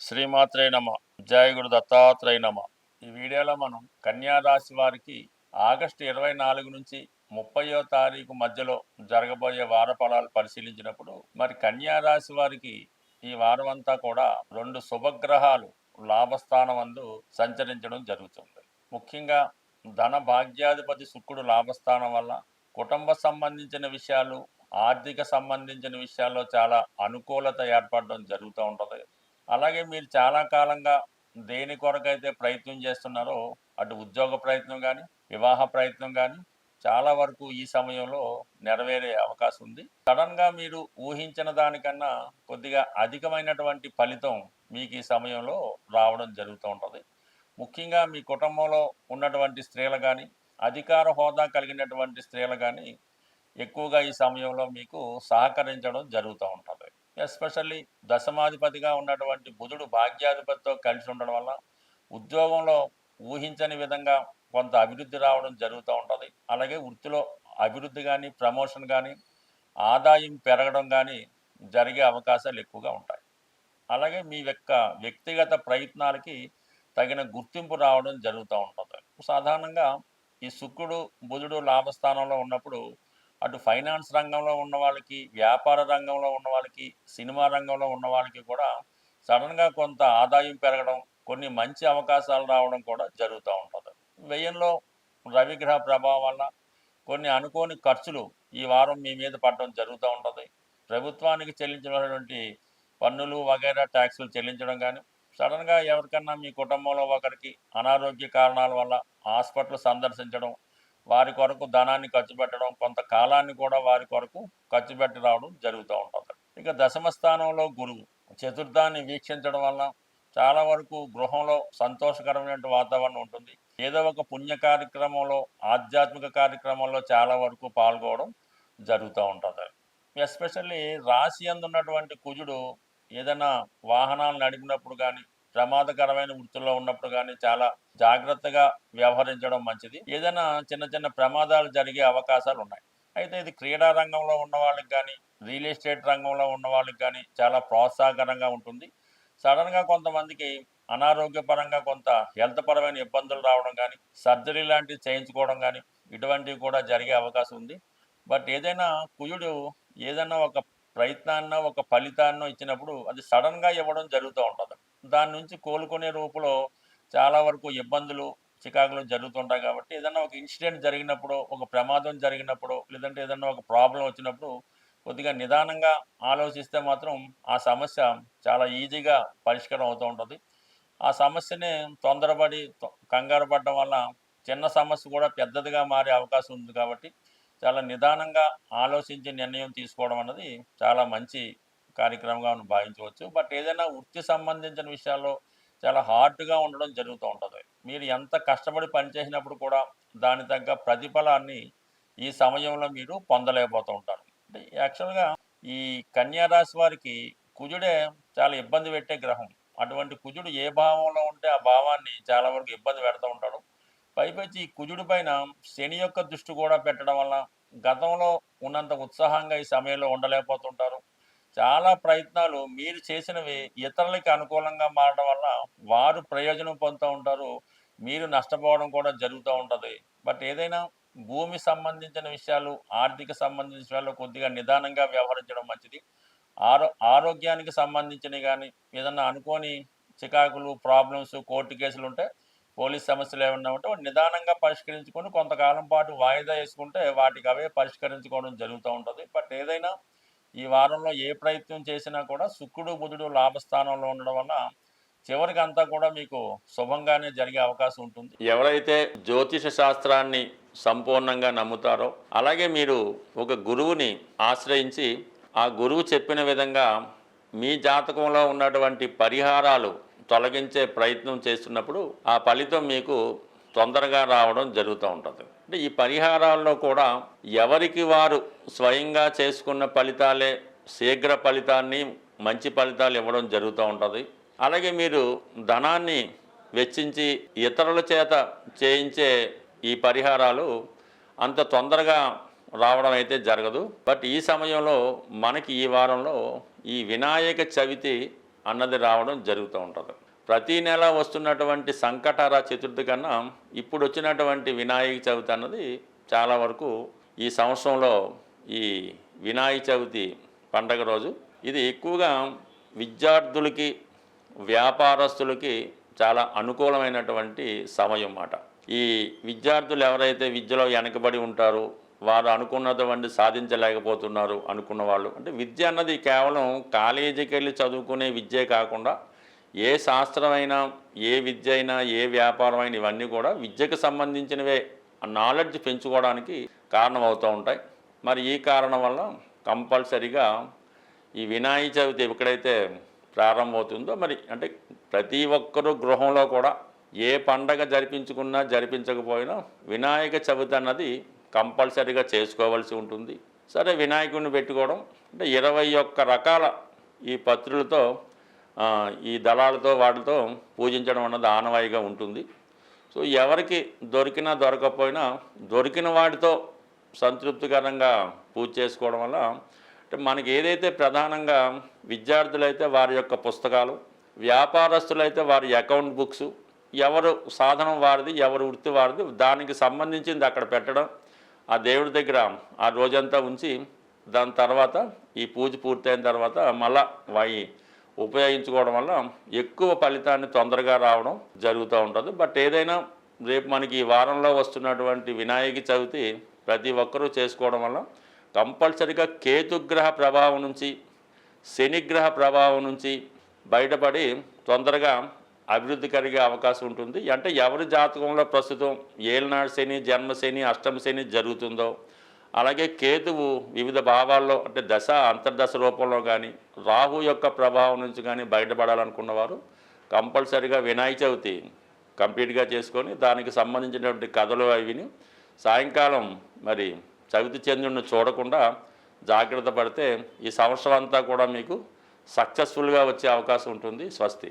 శ్రీమాత్రే నమ. జయ దత్తాత్రేయ నమ. ఈ వీడియోలో మనం కన్యా రాశి వారికి ఆగస్టు ఇరవై నాలుగు నుంచి ముప్పయో తారీఖు మధ్యలో జరగబోయే వార ఫలాలు పరిశీలించినప్పుడు మరి కన్యా రాశి వారికి ఈ వారం అంతా కూడా రెండు శుభగ్రహాలు లాభస్థానం అందు సంచరించడం జరుగుతుంది. ముఖ్యంగా ధన భాగ్యాధిపతి శుక్రుడు లాభస్థానం వల్ల కుటుంబ సంబంధించిన విషయాలు ఆర్థిక సంబంధించిన విషయాల్లో చాలా అనుకూలత ఏర్పడడం జరుగుతూ ఉంటుంది. అలాగే మీరు చాలా కాలంగా దేని కొరకైతే ప్రయత్నం చేస్తున్నారో అటు ఉద్యోగ ప్రయత్నం కానీ వివాహ ప్రయత్నం కానీ చాలా వరకు ఈ సమయంలో నెరవేరే అవకాశం ఉంది. సడన్గా మీరు ఊహించిన దానికన్నా కొద్దిగా అధికమైనటువంటి ఫలితం మీకు ఈ సమయంలో రావడం జరుగుతూ ఉంటుంది. ముఖ్యంగా మీ కుటుంబంలో ఉన్నటువంటి స్త్రీలు కానీ అధికార హోదా కలిగినటువంటి స్త్రీలు కానీ ఎక్కువగా ఈ సమయంలో మీకు సహకరించడం జరుగుతూ ఉంటుంది. ఎస్పెషల్లీ దశమాధిపతిగా ఉన్నటువంటి బుధుడు భాగ్యాధిపతితో కలిసి ఉండడం వల్ల ఉద్యోగంలో ఊహించని విధంగా కొంత అభివృద్ధి రావడం జరుగుతూ ఉంటుంది. అలాగే వృత్తిలో అభివృద్ధి కానీ ప్రమోషన్ కానీ ఆదాయం పెరగడం కానీ జరిగే అవకాశాలు ఎక్కువగా ఉంటాయి. అలాగే మీ యొక్క వ్యక్తిగత ప్రయత్నాలకి తగిన గుర్తింపు రావడం జరుగుతూ ఉంటుంది. సాధారణంగా ఈ శుక్రుడు బుధుడు లాభస్థానంలో ఉన్నప్పుడు అటు ఫైనాన్స్ రంగంలో ఉన్న వాళ్ళకి వ్యాపార రంగంలో ఉన్న వాళ్ళకి సినిమా రంగంలో ఉన్న వాళ్ళకి కూడా సడన్గా కొంత ఆదాయం పెరగడం కొన్ని మంచి అవకాశాలు రావడం కూడా జరుగుతూ ఉంటుంది. వ్యయంలో రవిగ్రహ ప్రభావం వల్ల కొన్ని అనుకోని ఖర్చులు ఈ వారం మీ మీద పడడం జరుగుతూ ఉంటుంది. ప్రభుత్వానికి చెల్లించినటువంటి పన్నులు వగైరా ట్యాక్సులు చెల్లించడం కానీ సడన్గా ఎవరికన్నా మీ కుటుంబంలో ఒకరికి అనారోగ్య కారణాల వల్ల హాస్పిటల్ సందర్శించడం వారి కొరకు ధనాన్ని ఖర్చు పెట్టడం కొంత కాలాన్ని కూడా వారి కొరకు ఖర్చు పెట్టి రావడం జరుగుతూ ఉంటుంది. ఇక దశమ స్థానంలో గురువు చతుర్థాన్ని వీక్షించడం వల్ల చాలా వరకు గృహంలో సంతోషకరమైన వాతావరణం ఉంటుంది. ఏదో ఒక పుణ్య కార్యక్రమంలో ఆధ్యాత్మిక కార్యక్రమంలో చాలా వరకు పాల్గొనడం జరుగుతూ ఉంటుంది. ఎస్పెషల్లీ రాశి అందున్నటువంటి కుజుడు ఏదైనా వాహనాలు నడిపినప్పుడు కానీ ప్రమాదకరమైన వృత్తుల్లో ఉన్నప్పుడు కానీ చాలా జాగ్రత్తగా వ్యవహరించడం మంచిది. ఏదైనా చిన్న చిన్న ప్రమాదాలు జరిగే అవకాశాలు ఉన్నాయి. అయితే ఇది క్రీడా రంగంలో ఉన్న వాళ్ళకి కానీ రియల్ ఎస్టేట్ రంగంలో ఉన్న వాళ్ళకి కానీ చాలా ప్రోత్సాహకరంగా ఉంటుంది. సడన్గా కొంతమందికి అనారోగ్యపరంగా కొంత హెల్త్ పరమైన ఇబ్బందులు రావడం కానీ సర్జరీ లాంటివి చేయించుకోవడం కానీ ఇటువంటివి కూడా జరిగే అవకాశం ఉంది. బట్ ఏదైనా కుయుడు ఏదైనా ఒక ప్రయత్నాన్నో ఒక ఫలితాన్నో ఇచ్చినప్పుడు అది సడన్గా ఇవ్వడం జరుగుతూ ఉంటుంది. దాని నుంచి కోలుకునే రూపంలో చాలా వరకు ఇబ్బందులు చికాకులు జరుగుతుంటాయి కాబట్టి ఏదైనా ఒక ఇన్సిడెంట్ జరిగినప్పుడు ఒక ప్రమాదం జరిగినప్పుడు లేదంటే ఏదైనా ఒక ప్రాబ్లం వచ్చినప్పుడు కొద్దిగా నిదానంగా ఆలోచిస్తే మాత్రం ఆ సమస్య చాలా ఈజీగా పరిష్కారం అవుతూ ఉంటుంది. ఆ సమస్యని తొందరపడి తొ- కంగారు పడడం వల్ల చిన్న సమస్య కూడా పెద్దదిగా మారే అవకాశం ఉంది కాబట్టి చాలా నిదానంగా ఆలోచించి నిర్ణయం తీసుకోవడం అన్నది చాలా మంచి కార్యక్రమంగా మనం భావించవచ్చు. బట్ ఏదైనా వృత్తి సంబంధించిన విషయాల్లో చాలా హార్డ్గా ఉండడం జరుగుతూ ఉంటుంది. మీరు ఎంత కష్టపడి పనిచేసినప్పుడు కూడా దాని తగ్గ ప్రతిఫలాన్ని ఈ సమయంలో మీరు పొందలేకపోతూ ఉంటారు. అంటే యాక్చువల్గా ఈ కన్యారాశి వారికి కుజుడే చాలా ఇబ్బంది పెట్టే గ్రహం. అటువంటి కుజుడు ఏ భావంలో ఉంటే ఆ భావాన్ని చాలా వరకు ఇబ్బంది పెడతా ఉంటాడు. పైపచ్చి ఈ కుజుడి పైన శని యొక్క దృష్టి కూడా పెట్టడం వల్ల గతంలో ఉన్నంత ఉత్సాహంగా ఈ సమయంలో ఉండలేకపోతుంటారు. చాలా ప్రయత్నాలు మీరు చేసినవి ఇతరులకి అనుకూలంగా మారడం వల్ల వారు ప్రయోజనం పొందుతూ ఉంటారు. మీరు నష్టపోవడం కూడా జరుగుతూ ఉంటుంది. బట్ ఏదైనా భూమి సంబంధించిన విషయాలు ఆర్థిక సంబంధించిన విషయాల్లో కొద్దిగా నిదానంగా వ్యవహరించడం మంచిది. ఆరో ఆరోగ్యానికి సంబంధించినవి కానీ ఏదన్నా అనుకోని చికాకులు ప్రాబ్లమ్స్ కోర్టు కేసులు ఉంటే పోలీస్ సమస్యలు ఏమన్నా ఉంటే నిదానంగా పరిష్కరించుకొని కొంతకాలం పాటు వాయిదా వేసుకుంటే వాటికి అవే పరిష్కరించుకోవడం జరుగుతూ ఉంటుంది. బట్ ఏదైనా ఈ వారంలో ఏ ప్రయత్నం చేసినా కూడా శుక్రుడు బుధుడు లాభస్థానంలో ఉండడం వల్ల చివరికి అంతా కూడా మీకు శుభంగానే జరిగే అవకాశం ఉంటుంది. ఎవరైతే జ్యోతిష శాస్త్రాన్ని సంపూర్ణంగా నమ్ముతారో అలాగే మీరు ఒక గురువుని ఆశ్రయించి ఆ గురువు చెప్పిన విధంగా మీ జాతకంలో ఉన్నటువంటి పరిహారాలు తొలగించే ప్రయత్నం చేస్తున్నప్పుడు ఆ ఫలితం మీకు తొందరగా రావడం జరుగుతూ ఉంటుంది. అంటే ఈ పరిహారాల్లో కూడా ఎవరికి వారు స్వయంగా చేసుకున్న ఫలితాలే శీఘ్ర ఫలితాన్ని మంచి ఫలితాలు ఇవ్వడం జరుగుతూ ఉంటుంది. అలాగే మీరు ధనాన్ని వెచ్చించి ఇతరుల చేత చేయించే ఈ పరిహారాలు అంత తొందరగా రావడం అయితే జరగదు. బట్ ఈ సమయంలో మనకి ఈ వారంలో ఈ వినాయక చవితి అన్నది రావడం జరుగుతూ ఉంటుంది. ప్రతి నెల వస్తున్నటువంటి సంకటార చతుర్థి కన్నా ఇప్పుడు వచ్చినటువంటి వినాయక చవితి అన్నది చాలా వరకు ఈ సంవత్సరంలో ఈ వినాయక చవితి పండగ రోజు ఇది ఎక్కువగా విద్యార్థులకి వ్యాపారస్తులకి చాలా అనుకూలమైనటువంటి సమయం అన్నమాట. ఈ విద్యార్థులు ఎవరైతే విద్యలో వెనకబడి ఉంటారో వారు అనుకున్నటువంటి సాధించలేకపోతున్నారు అనుకున్న వాళ్ళు. అంటే విద్య అన్నది కేవలం కాలేజీకి వెళ్ళి చదువుకునే విద్యే కాకుండా ఏ శాస్త్రమైనా ఏ విద్య అయినా ఏ వ్యాపారం అయినా ఇవన్నీ కూడా విద్యకు సంబంధించినవే ఆ నాలెడ్జ్ పెంచుకోవడానికి కారణమవుతూ ఉంటాయి. మరి ఈ కారణం వల్ల కంపల్సరిగా ఈ వినాయక చవితి ఎక్కడైతే ప్రారంభమవుతుందో మరి అంటే ప్రతి ఒక్కరూ గృహంలో కూడా ఏ పండగ జరిపించుకున్నా జరిపించకపోయినా వినాయక చవితి అన్నది కంపల్సరీగా చేసుకోవాల్సి ఉంటుంది. సరే వినాయకుడిని పెట్టుకోవడం అంటే ఇరవై ఒక్క రకాల ఈ పత్రులతో ఈ దళాలతో వాటితో పూజించడం అన్నది ఆనవాయిగా ఉంటుంది. సో ఎవరికి దొరికినా దొరకకపోయినా దొరికిన వాటితో సంతృప్తికరంగా పూజ చేసుకోవడం వల్ల అంటే మనకి ఏదైతే ప్రధానంగా విద్యార్థులైతే వారి యొక్క పుస్తకాలు వ్యాపారస్తులైతే వారి అకౌంట్ బుక్స్ ఎవరు సాధనం వారిది ఎవరు వృత్తి వారిది దానికి సంబంధించింది అక్కడ పెట్టడం ఆ దేవుడి దగ్గర ఆ రోజంతా ఉంచి దాని తర్వాత ఈ పూజ పూర్తయిన తర్వాత మళ్ళా వాయి ఉపయోగించుకోవడం వల్ల ఎక్కువ ఫలితాన్ని తొందరగా రావడం జరుగుతూ ఉంటుంది. బట్ ఏదైనా రేపు మనకి ఈ వారంలో వస్తున్నటువంటి వినాయక చవితి ప్రతి ఒక్కరూ చేసుకోవడం వల్ల కంపల్సరిగా కేతుగ్రహ ప్రభావం నుంచి శనిగ్రహ ప్రభావం నుంచి బయటపడి తొందరగా అభివృద్ధి కలిగే అవకాశం ఉంటుంది. అంటే ఎవరి జాతకంలో ప్రస్తుతం ఏలనాడు శని జన్మశని అష్టమ శని జరుగుతుందో అలాగే కేతువు వివిధ భావాల్లో అంటే దశ అంతర్దశ రూపంలో కానీ రాహు యొక్క ప్రభావం నుంచి కానీ బయటపడాలనుకున్నవారు కంపల్సరిగా వినాయక చవితి కంప్లీట్గా చేసుకొని దానికి సంబంధించినటువంటి కథలు అవిని సాయంకాలం మరి చవితి చంద్రుడిని చూడకుండా జాగ్రత్త పడితే ఈ సంవత్సరం అంతా కూడా మీకు సక్సెస్ఫుల్గా వచ్చే అవకాశం ఉంటుంది. స్వస్తి.